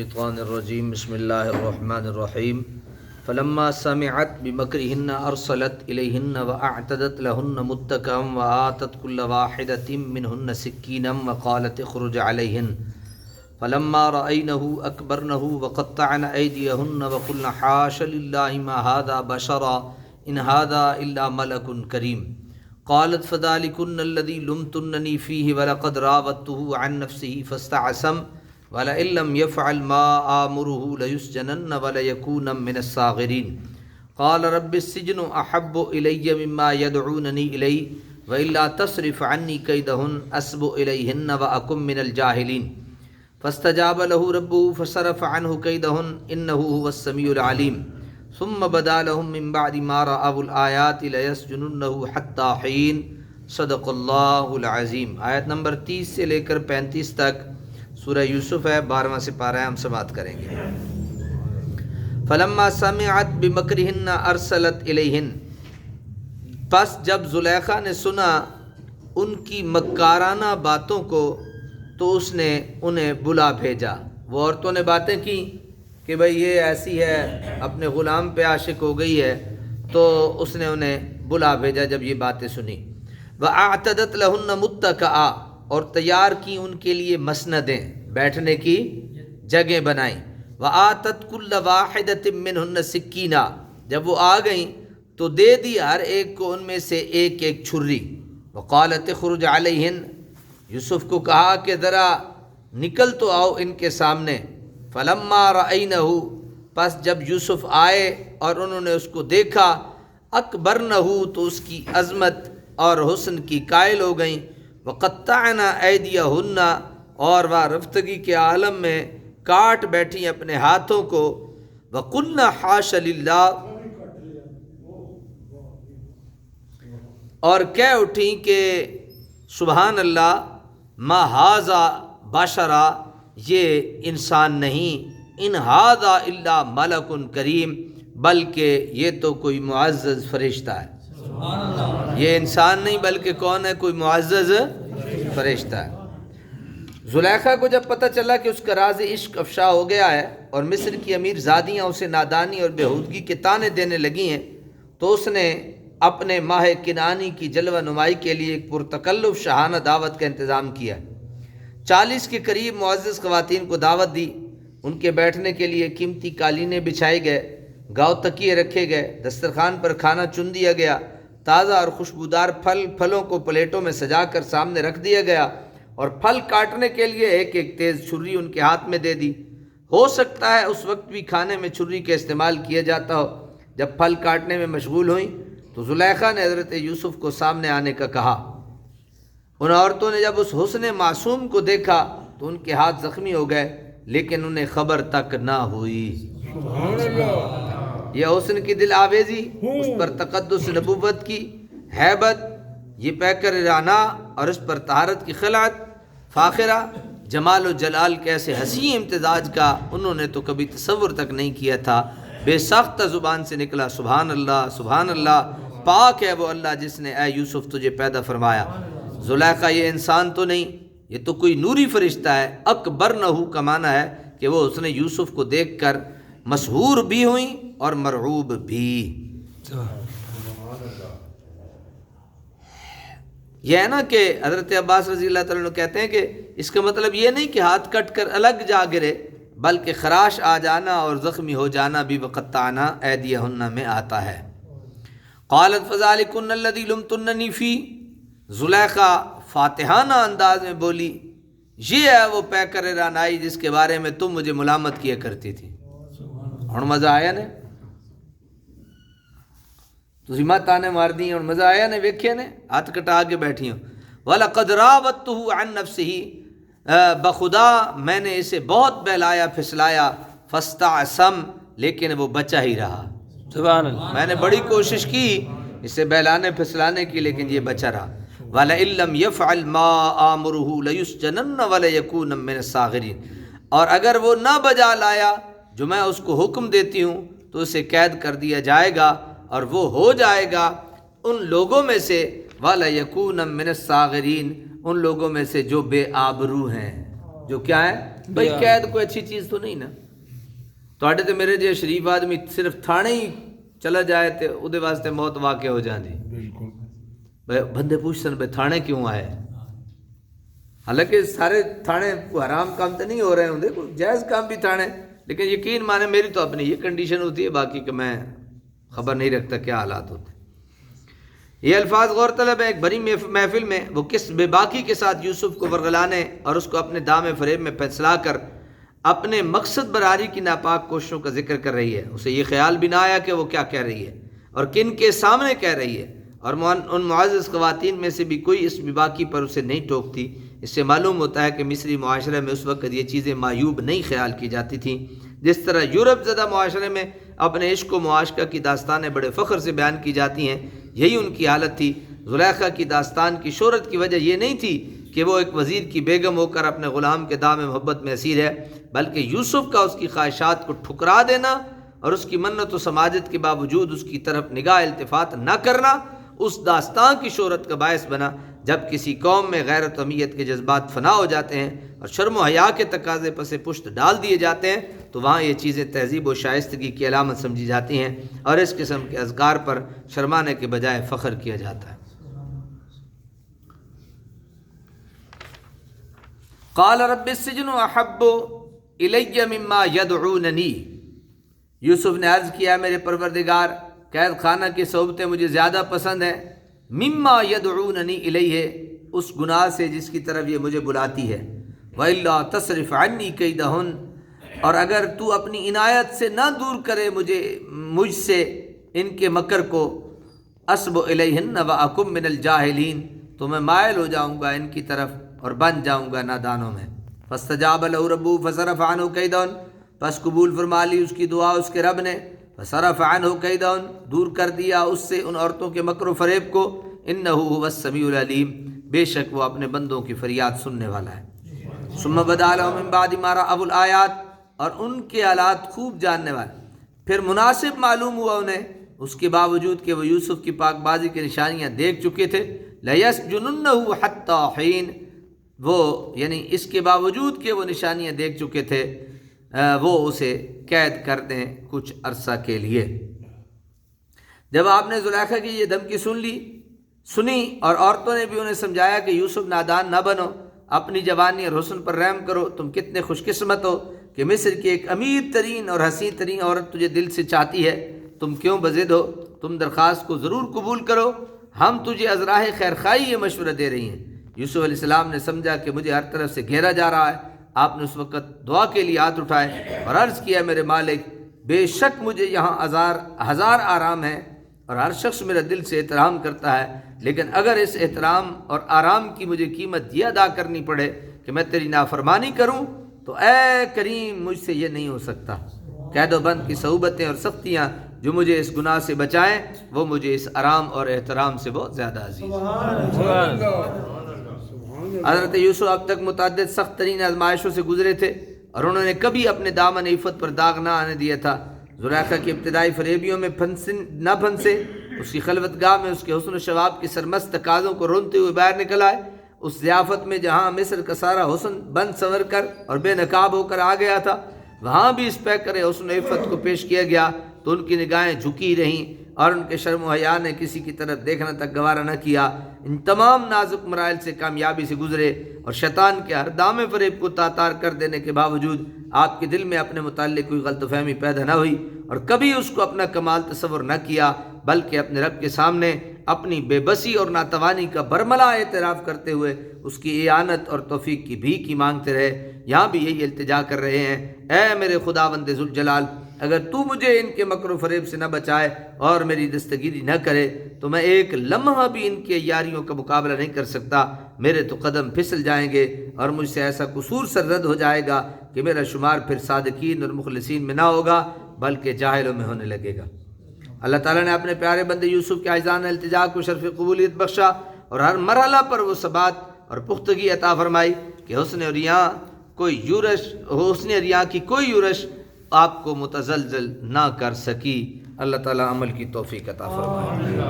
الشيطان الرجيم. بسم الله الرحمن الرحيم. فلما سمعت بمكرهن أرسلت إليهن وأعتدت لهن متكا وآتت كل واحدة منهن سكينا وقالت اخرج عليهن. فلما رأينه أكبرنه وقطعن أيديهن وقلن حاش لله ما هذا بشرا إن هذا إلا ملك كريم. قالت فذلكن الذي لمتنني فيه ولقد راودته عن نفسه فاستعصم ولئن لم يفعل ما آمره ليسجنن وليكون من الصاغرين. قال رب السجن أحب إلي مما يدعونني إليه وإلا تصرف عنی عني كيدهن أسب إليهن وأكن من الجاهلين. فاستجاب له ربه فصرف عنه كيدهن إنه هو السميع العليم. ثم بدا لهم من بعد ما رأوا الآيات ليسجننه حتى حين. صدق اللہ العظیم آیت نمبر تیس سے لے کر پینتیس تک سورہ یوسف ہے، بارہواں سپارہ ہے، ہم سماعت کریں گے۔ فلما سمعت بمکرہن ارسلت الیہن پس جب زلیخا نے سنا ان کی مکارانہ باتوں کو، تو اس نے انہیں بلا بھیجا۔ وہ عورتوں نے باتیں کی کہ بھئی یہ ایسی ہے، اپنے غلام پہ عاشق ہو گئی ہے، تو اس نے انہیں بلا بھیجا جب یہ باتیں سنی۔ وہ آتدت لہن متکا اور تیار کی ان کے لیے مسندیں۔ بیٹھنے کی جگہ بنائیں وہ آتت کل واحد من ہن سکینہ جب وہ آ گئیں تو دے دی ہر ایک کو ان میں سے ایک ایک چھری۔ وقالت خرج علیہن یوسف کو کہا کہ ذرا نکل تو آؤ ان کے سامنے۔ فلما رعینہ پس جب یوسف آئے اور انہوں نے اس کو دیکھا اکبر نہ ہو تو اس کی عظمت اور حسن کی قائل ہو گئیں۔ وقطعنا ایدیا ہننا اور وہ رفتگی کے عالم میں کاٹ بیٹھی اپنے ہاتھوں کو۔ وقلنا حاش للہ اور کہہ اٹھیں کہ سبحان اللہ ما حاضہ باشرا یہ انسان نہیں۔ ان ہاضا اللہ ملک کریم بلکہ یہ تو کوئی معزز فرشتہ ہے۔ یہ انسان نہیں بلکہ کون ہے؟ کوئی معزز فرشتہ ہے۔ زلیخا کو جب پتہ چلا کہ اس کا راز عشق افشا ہو گیا ہے اور مصر کی امیر زادیاں اسے نادانی اور بےحودگی کے تانے دینے لگی ہیں، تو اس نے اپنے ماہ کنانی کی جلوہ نمائی کے لیے ایک پرتکلف شہانہ دعوت کا انتظام کیا۔ چالیس کے قریب معزز خواتین کو دعوت دی۔ ان کے بیٹھنے کے لیے قیمتی قالینیں بچھائے گئے گاؤ تکیے رکھے گئے، دسترخوان پر کھانا چن دیا گیا، تازہ اور خوشبودار پھل، پھلوں کو پلیٹوں میں سجا کر سامنے رکھ دیا گیا۔ اور پھل کاٹنے کے لیے ایک ایک تیز چھری ان کے ہاتھ میں دے دی۔ ہو سکتا ہے اس وقت بھی کھانے میں چھری کا استعمال کیا جاتا ہو۔ جب پھل کاٹنے میں مشغول ہوئیں تو زلیخا نے حضرت یوسف کو سامنے آنے کا کہا۔ ان عورتوں نے جب اس حسن معصوم کو دیکھا تو ان کے ہاتھ زخمی ہو گئے لیکن انہیں خبر تک نہ ہوئی۔ یہ حسن کی دل آویزی اس پر تقدس نبوت کی حیبت یہ پیکر رانا اور اس پر طہارت کی خلعت۔ فاخرہ، جمال و جلال کے ایسے حسین امتزاج کا انہوں نے تو کبھی تصور تک نہیں کیا تھا۔ بے سخت زبان سے نکلا سبحان اللہ سبحان اللہ۔ پاک ہے وہ اللہ جس نے اے یوسف تجھے پیدا فرمایا۔ زلیخا، یہ انسان تو نہیں، یہ تو کوئی نوری فرشتہ ہے۔ اکبر نہ ہو کا معنی ہے کہ وہ اس نے یوسف کو دیکھ کر مشہور بھی ہوئیں اور مرعوب بھی۔ یہ ہے نا کہ حضرت عباس رضی اللہ تعالیٰ کہتے ہیں کہ اس کا مطلب یہ نہیں کہ ہاتھ کٹ کر الگ جا گرے، بلکہ خراش آ جانا اور زخمی ہو جانا بھی وقت آنا ایدیہ میں آتا ہے۔ قالت فضال کن الدی تننی فی۔ زلیخا فاتحانہ انداز میں بولی، یہ ہے وہ پیکر رانائی جس کے بارے میں تم مجھے ملامت کیا کرتی تھی۔ ہوں مزہ آیا نے مت آنے مار دی ہوں مزہ آیا نے ویکھے نے؟ ہاتھ کٹا کے بیٹھی ہوں۔ والا قدراوت عن نفس ہی بخدا میں نے اسے بہت بہلایا پھسلایا فستا سم لیکن وہ بچا ہی رہا۔ سبحان اللہ۔ میں نے بڑی کوشش کی اسے بہلانے پھسلانے کی لیکن یہ بچا رہا۔ والا علم یف الما آمرہ لیس جنن والا یقون من الصاغرین اور اگر وہ نہ بجا لایا جو میں اس کو حکم دیتی ہوں تو اسے قید کر دیا جائے گا۔ اور وہ ہو جائے گا ان لوگوں میں سے والا یقون من الصاغرین ان لوگوں میں سے جو بے آبرو ہیں جو کیا ہے بھائی قید کوئی اچھی چیز تو نہیں نا ਤੁਹਾਡੇ ਤੇ ਮੇਰੇ ਜੇ ਸ਼ਰੀਫ ਆਦਮੀ ਸਿਰਫ ਥਾਣੇ ਹੀ ਚਲਾ ਜਾਏ ਤੇ ਉਹਦੇ ਵਾਸਤੇ ਮੌਤ ਵਾਕਿਆ ਹੋ ਜਾਂਦੀ ਬਿਲਕੁਲ ਬਈ ਬੰਦੇ ਪੁੱਛਣ ਬਈ ਥਾਣੇ ਕਿਉਂ ਆਏ خبر نہیں رکھتا کیا حالات ہوتے ہیں۔ یہ الفاظ غور طلب ہے ایک بڑی محفل میں وہ کس بے باقی کے ساتھ یوسف کو ورغلانے اور اس کو اپنے دام فریب میں پھنسلا کر اپنے مقصد براری کی ناپاک کوششوں کا ذکر کر رہی ہے۔ اسے یہ خیال بھی نہ آیا کہ وہ کیا کہہ رہی ہے اور کن کے سامنے کہہ رہی ہے۔ اور ان معزز خواتین میں سے بھی کوئی اس باقی پر اسے نہیں ٹوکتی۔ اس سے معلوم ہوتا ہے کہ مصری معاشرے میں اس وقت یہ چیزیں معیوب نہیں خیال کی جاتی تھیں۔ جس طرح یورپ زدہ معاشرے میں اپنے عشق و معاشقہ کی داستانیں بڑے فخر سے بیان کی جاتی ہیں۔ یہی ان کی حالت تھی۔ زلیخہ کی داستان کی شہرت کی وجہ یہ نہیں تھی کہ وہ ایک وزیر کی بیگم ہو کر اپنے غلام کے دام محبت میں اسیر ہے، بلکہ یوسف کا اس کی خواہشات کو ٹھکرا دینا اور اس کی منت و سماجت کے باوجود اس کی طرف نگاہ التفات نہ کرنا، اس داستان کی شہرت کا باعث بنا۔ جب کسی قوم میں غیرت امیت کے جذبات فنا ہو جاتے ہیں اور شرم و حیا کے تقاضے پس پشت ڈال دیے جاتے ہیں، تو وہاں یہ چیزیں تہذیب و شائستگی کی علامت سمجھی جاتی ہیں اور اس قسم کے اذکار پر شرمانے کے بجائے فخر کیا جاتا ہے۔ قال رب السجن احب الی مما یدعوننی۔ یوسف نے عرض کیا میرے پروردگار، قید خانہ کی صحبتیں مجھے زیادہ پسند ہیں مما یدعوننی الیہ، اس گناہ سے جس کی طرف یہ مجھے بلاتی ہے۔ وَإِلَّا تصرف عنی قیدہن اور اگر تو اپنی عنایت سے نہ دور کرے مجھے، مجھ سے ان کے مکر کو اسب الیہن و اکم من الجاہلین، تو میں مائل ہو جاؤں گا ان کی طرف اور بن جاؤں گا نادانوں میں۔ فستجاب الربو فصرف عنو قیدن پس قبول فرما لی اس کی دعا اس کے رب نے۔ صرف عن ہو دور کر دیا اس سے ان عورتوں کے مکر و فریب کو۔ ان نہ ہو سمیع العلیم۔ بے شک وہ اپنے بندوں کی فریاد سننے والا ہے۔ سما من بعد مارا ابو الآیات اور ان کے آلات خوب جاننے والے۔ پھر مناسب معلوم ہوا انہیں۔ اس کے باوجود کہ وہ یوسف کی پاک بازی کی نشانیاں دیکھ چکے تھے۔ لیس جنن حتّین وہ یعنی اس کے باوجود کہ وہ نشانیاں دیکھ چکے تھے۔ وہ اسے قید کر دیں کچھ عرصہ کے لیے۔ جب آپ نے زلیخہ کی یہ دھمکی سن لی، سنی اور عورتوں نے بھی انہیں سمجھایا کہ یوسف نادان نہ بنو، اپنی جوانی اور حسن پر رحم کرو، تم کتنے خوش قسمت ہو کہ مصر کی ایک امیر ترین اور حسین ترین عورت تجھے دل سے چاہتی ہے۔ تم کیوں بزد ہو؟ تم درخواست کو ضرور قبول کرو۔ ہم تجھے ازراہ خیر خائی یہ مشورہ دے رہی ہیں۔ یوسف علیہ السلام نے سمجھا کہ مجھے ہر طرف سے گھیرا جا رہا ہے۔ آپ نے اس وقت دعا کے لیے ہاتھ اٹھائے اور عرض کیا میرے مالک، بے شک مجھے یہاں ہزار ہزار آرام ہے اور ہر شخص میرا دل سے احترام کرتا ہے، لیکن اگر اس احترام اور آرام کی مجھے قیمت یہ ادا کرنی پڑے کہ میں تیری نافرمانی کروں، تو اے کریم مجھ سے یہ نہیں ہو سکتا۔ قید و بند کی صحبتیں اور سختیاں جو مجھے اس گناہ سے بچائیں، وہ مجھے اس آرام اور احترام سے بہت زیادہ عزیز حضرت یوسف اب تک متعدد سخت ترین آزمائشوں سے گزرے تھے اور انہوں نے کبھی اپنے دامن عفت پر داغ نہ آنے دیا تھا۔ زلیخا کی ابتدائی فریبیوں میں پھنسن، نہ پھنسے، اس کی خلوت گاہ میں اس کے حسن و شباب کی سرمست تقاضوں کو رونتے ہوئے باہر نکل آئے۔ اس ضیافت میں جہاں مصر کا سارا حسن بند سنور کر اور بے نقاب ہو کر آ گیا تھا، وہاں بھی اس پیکر حسن و عفت کو پیش کیا گیا۔ تو ان کی نگاہیں جھکی رہیں اور ان کے شرم و حیا نے کسی کی طرف دیکھنا تک گوارہ نہ کیا۔ ان تمام نازک مرائل سے کامیابی سے گزرے اور شیطان کے ہر دام فریب کو تاتار کر دینے کے باوجود آپ کے دل میں اپنے متعلق کوئی غلط فہمی پیدا نہ ہوئی اور کبھی اس کو اپنا کمال تصور نہ کیا، بلکہ اپنے رب کے سامنے اپنی بے بسی اور ناتوانی کا برملا اعتراف کرتے ہوئے اس کی اعانت اور توفیق کی بھیک کی مانگتے رہے۔ یہاں بھی یہی التجا کر رہے ہیں۔ اے میرے خدا بند ذوالجلال اگر تو مجھے ان کے مکر و فریب سے نہ بچائے اور میری دستگیری نہ کرے، تو میں ایک لمحہ بھی ان کے یاریوں کا مقابلہ نہیں کر سکتا۔ میرے تو قدم پھسل جائیں گے اور مجھ سے ایسا قصور سر ہو جائے گا کہ میرا شمار پھر صادقین اور مخلصین میں نہ ہوگا، بلکہ جاہلوں میں ہونے لگے گا۔ اللہ تعالیٰ نے اپنے پیارے بندے یوسف کے اعزان التجا کو شرف قبولیت بخشا اور ہر مرحلہ پر وہ ثبات اور پختگی عطا فرمائی کہ حسن اور کوئی یورش، حسن اور کی کوئی یورش آپ کو متزلزل نہ کر سکی۔ اللہ تعالیٰ عمل کی توفیق عطا فرمائے۔